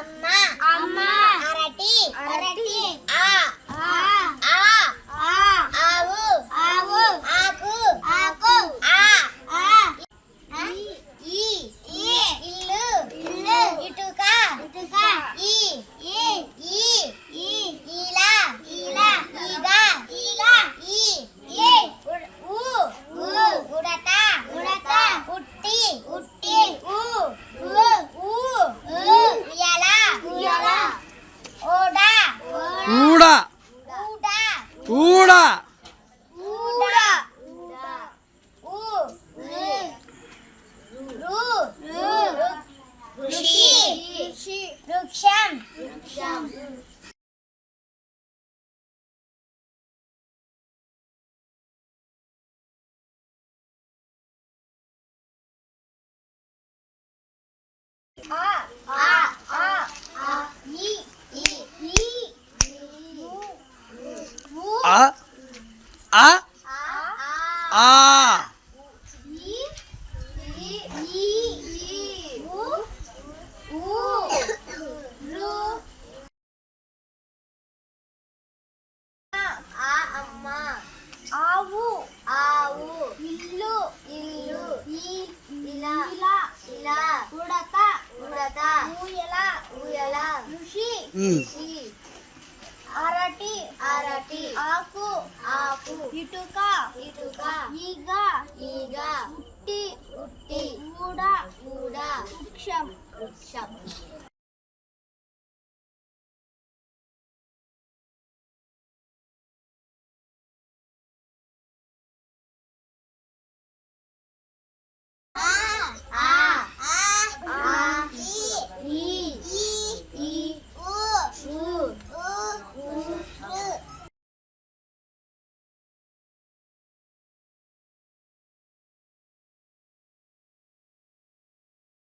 அம்மா. அம்மா. அரட்டி. அரட்டி. ఆ? ఆ? ఆ. ఆవు ఆవు ఇల్లు ఇల్లు ఇలా ఇలా ఇలా ఉడత ఉడత ఊయల ఊయల ఋషి అరటి అరటి ఆకు ఆకు. ఇటుక ఇటుక. ఈగ ఈగ. ఉట్టి ఉట్టి. ఊడ ఊడ. వృక్షం. వృక్షం.